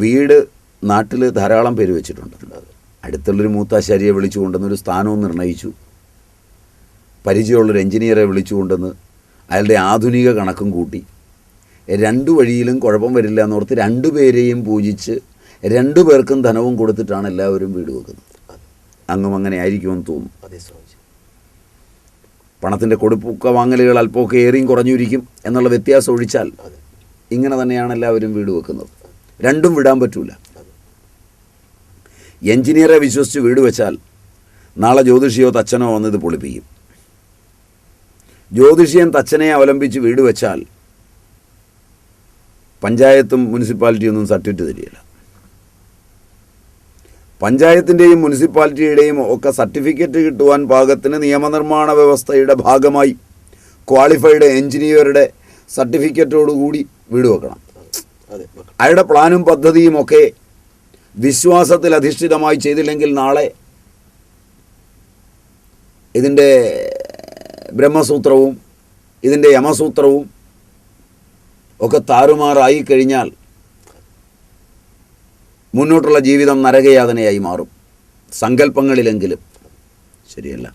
വീട് നാട്ടിൽ ധാരാളം പേര് വെച്ചിട്ടുണ്ട്. അടുത്തുള്ളൊരു മൂത്താശാരിയെ വിളിച്ചു കൊണ്ടുവന്ന് ഒരു സ്ഥാനവും നിർണയിച്ചു. പരിചയമുള്ളൊരു എഞ്ചിനീയറെ വിളിച്ചു കൊണ്ടുവന്ന് അയാളുടെ ആധുനിക കണക്കും കൂട്ടി. രണ്ടു വഴിയിലും കുഴപ്പം വരില്ല എന്നോർത്ത് രണ്ടുപേരെയും പൂജിച്ച് രണ്ടു പേർക്കും ധനവും കൊടുത്തിട്ടാണ് എല്ലാവരും വീട് വെക്കുന്നത്. അങ്ങും അങ്ങനെ ആയിരിക്കുമെന്ന് തോന്നും അതേ സ്വാമിജി. പണത്തിന്റെ കൊടുപ്പൊക്കെ വാങ്ങലുകൾ അല്പമൊക്കെ ഏറിയും കുറഞ്ഞിരിക്കും എന്നുള്ള വ്യത്യാസം ഒഴിച്ചാൽ ഇങ്ങനെ തന്നെയാണ് എല്ലാവരും വീട് വെക്കുന്നത്. രണ്ടും വിടാൻ പറ്റൂല. എഞ്ചിനീയറെ വിശ്വസിച്ച് വീട് വെച്ചാൽ നാളെ ജ്യോതിഷിയോ തച്ചനോ വന്നിത് പൊളിപ്പിക്കും. ജ്യോതിഷിയൻ തച്ചനെ അവലംബിച്ച് വീട് വെച്ചാൽ പഞ്ചായത്തും മുനിസിപ്പാലിറ്റിയൊന്നും സർട്ടിഫിക്കറ്റ് തരികയില്ല. പഞ്ചായത്തിന്റെയും മുനിസിപ്പാലിറ്റിയുടെയും ഒക്കെ സർട്ടിഫിക്കറ്റ് കിട്ടുവാൻ പാകത്തിന് നിയമനിർമ്മാണ വ്യവസ്ഥയുടെ ഭാഗമായി ക്വാളിഫൈഡ് എഞ്ചിനീയറുടെ സർട്ടിഫിക്കറ്റോടുകൂടി വീട് വെക്കണം. അയാളുടെ പ്ലാനും പദ്ധതിയും ഒക്കെ വിശ്വാസത്തിൽ അധിഷ്ഠിതമായി ചെയ്തില്ലെങ്കിൽ നാളെ ഇതിന്റെ ബ്രഹ്മസൂത്രവും ഇതിന്റെ യമസൂത്രവും ഒക്കെ താറുമാറായി കഴിഞ്ഞാൽ മുന്നോട്ടുള്ള ജീവിതം നരകയാതനയായി മാറും. സങ്കല്പങ്ങളിലെങ്കിലും. ശരിയല്ല.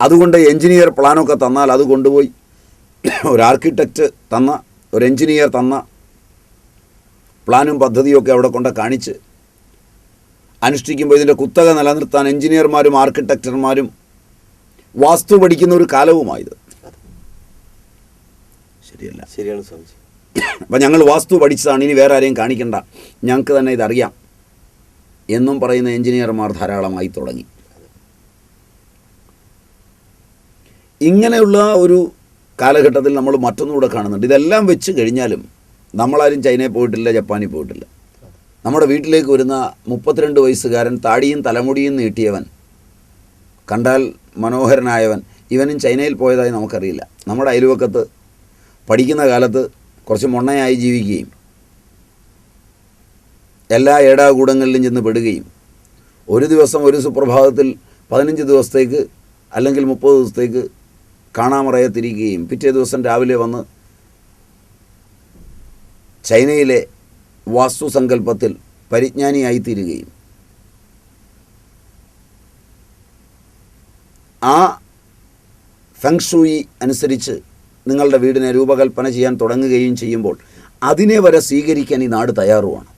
അതുകൊണ്ട് എഞ്ചിനീയർ പ്ലാനൊക്കെ തന്നാൽ അത് കൊണ്ടുപോയി. ഒരു ആർക്കിടെക്റ്റ് തന്ന ഒരു എഞ്ചിനീയർ തന്ന പ്ലാനും പദ്ധതിയൊക്കെ അവിടെ കൊണ്ട് കാണിച്ച് അനുഷ്ഠിക്കുമ്പോൾ ഇതിന്റെ കുത്തക നിലനിർത്താൻ എഞ്ചിനീയർമാരും ആർക്കിടെക്ടർമാരും വാസ്തു പഠിക്കുന്ന ഒരു കാലവുമായത്. ശരിയല്ല. ശരിയാണ് സ്വാമിജി. അപ്പം ഞങ്ങൾ വാസ്തു പഠിച്ചതാണ് ഇനി വേറെ ആരെയും കാണിക്കണ്ട. ഞങ്ങൾക്ക് തന്നെ ഇതറിയാം. എന്നും പറയുന്ന എഞ്ചിനീയർമാർ ധാരാളമായി തുടങ്ങി. ഇങ്ങനെയുള്ള ഒരു കാലഘട്ടത്തിൽ നമ്മൾ മറ്റൊന്നുകൂടെ കാണുന്നുണ്ട്. ഇതെല്ലാം വെച്ച് കഴിഞ്ഞാലും നമ്മളാരും ചൈനയിൽ പോയിട്ടില്ല ജപ്പാനിൽ പോയിട്ടില്ല. നമ്മുടെ വീട്ടിലേക്ക് വരുന്ന മുപ്പത്തിരണ്ട് വയസ്സുകാരൻ താടിയും തലമുടിയും നീട്ടിയവൻ കണ്ടാൽ മനോഹരനായവൻ ഇവനും ചൈനയിൽ പോയതായി നമുക്കറിയില്ല. നമ്മുടെ അയൽവക്കത്ത് പഠിക്കുന്ന കാലത്ത് കുറച്ച് മൊണ്ണയായി ജീവിക്കുകയും എല്ലാ ഏടാകൂടങ്ങളിലും ചെന്ന് പെടുകയും ഒരു ദിവസം ഒരു സുപ്രഭാതത്തിൽ പതിനഞ്ച് ദിവസത്തേക്ക് അല്ലെങ്കിൽ മുപ്പത് ദിവസത്തേക്ക് കാണാമറയത്തിരിക്കുകയും പിറ്റേ ദിവസം രാവിലെ വന്ന് ചൈനയിലെ വാസ്തുസങ്കല്പത്തിൽ പരിജ്ഞാനിയായിത്തീരുകയും. ആ ഫെങ്ഷൂയി അനുസരിച്ച് നിങ്ങളുടെ വീടിനെ രൂപകൽപ്പന ചെയ്യാൻ തുടങ്ങുകയും ചെയ്യുമ്പോൾ അതിനെ വരെ സ്വീകരിക്കാൻ ഈ നാട് തയ്യാറുമാണ്.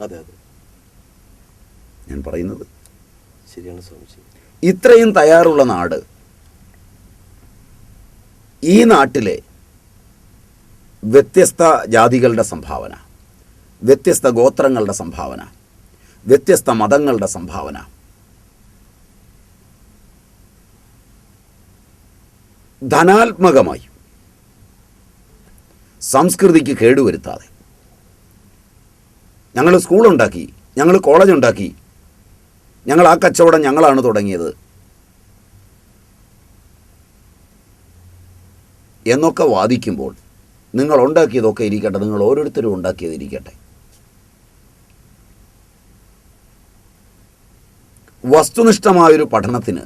അതെ അതെ. ഞാൻ പറയുന്നത് ശരിയാണ് സ്വാമിജി. ഇത്രയും തയ്യാറുള്ള നാട് ഈ നാട്ടിലെ വ്യത്യസ്ത ജാതികളുടെ സംഭാവന വ്യത്യസ്ത ഗോത്രങ്ങളുടെ സംഭാവന വ്യത്യസ്ത മതങ്ങളുടെ സംഭാവന ധനാത്മകമായി സംസ്കൃതിക്ക് കേടുവരുത്താതെ ഞങ്ങൾ സ്കൂളുണ്ടാക്കി ഞങ്ങൾ കോളേജ് ഉണ്ടാക്കി ഞങ്ങൾ ആ കച്ചവടം ഞങ്ങളാണ് തുടങ്ങിയത് എന്നൊക്കെ വാദിക്കുമ്പോൾ നിങ്ങൾ ഉണ്ടാക്കിയതൊക്കെ ഇരിക്കട്ടെ നിങ്ങൾ ഓരോരുത്തരും ഉണ്ടാക്കിയതിരിക്കട്ടെ വസ്തുനിഷ്ഠമായൊരു പഠനത്തിന്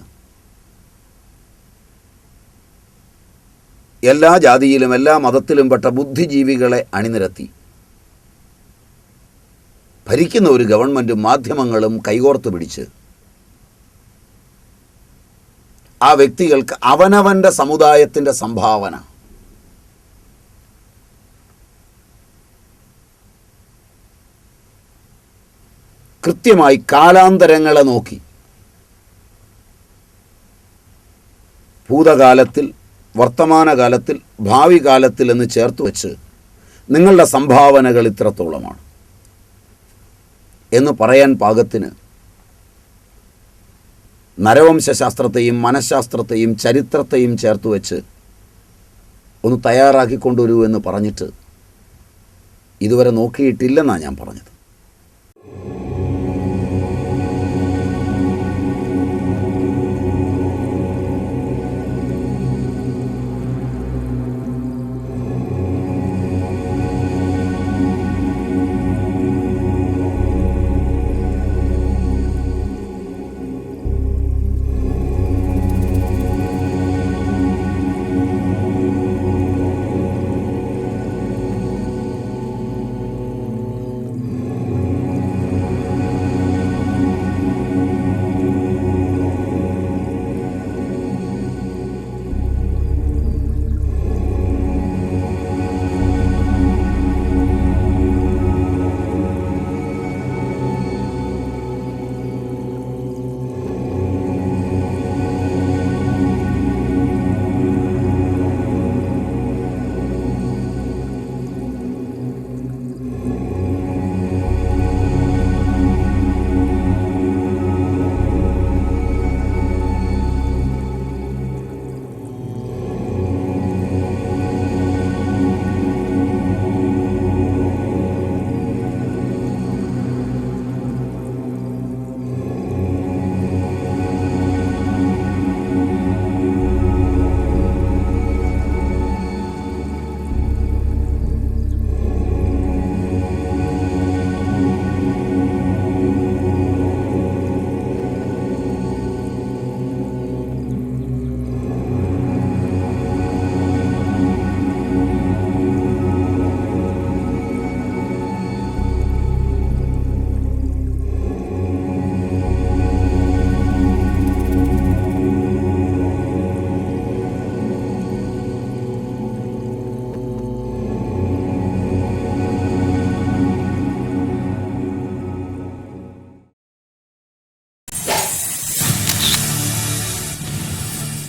എല്ലാ ജാതിയിലും എല്ലാ മതത്തിലും പെട്ട ബുദ്ധിജീവികളെ അണിനിരത്തി ഭരിക്കുന്ന ഒരു ഗവൺമെന്റും മാധ്യമങ്ങളും കൈകോർത്ത് പിടിച്ച് ആ വ്യക്തികൾക്ക് അവനവന്റെ സമുദായത്തിന്റെ സംഭാവന. കൃത്യമായി കാലാന്തരങ്ങളെ നോക്കി. ഭൂതകാലത്തിൽ വർത്തമാനകാലത്തിൽ ഭാവി കാലത്തിൽ എന്ന് ചേർത്ത് വെച്ച് നിങ്ങളുടെ സംഭാവനകൾ ഇത്രത്തോളമാണ്. എന്ന് പറയാൻ പാകത്തിന് നരവംശാസ്ത്രത്തെയും മനഃശാസ്ത്രത്തെയും ചരിത്രത്തെയും ചേർത്ത് വെച്ച് ഒന്ന് തയ്യാറാക്കിക്കൊണ്ടുവരൂ എന്ന് പറഞ്ഞിട്ട് ഇതുവരെ നോക്കിയിട്ടില്ലെന്നാണ് ഞാൻ പറഞ്ഞത്.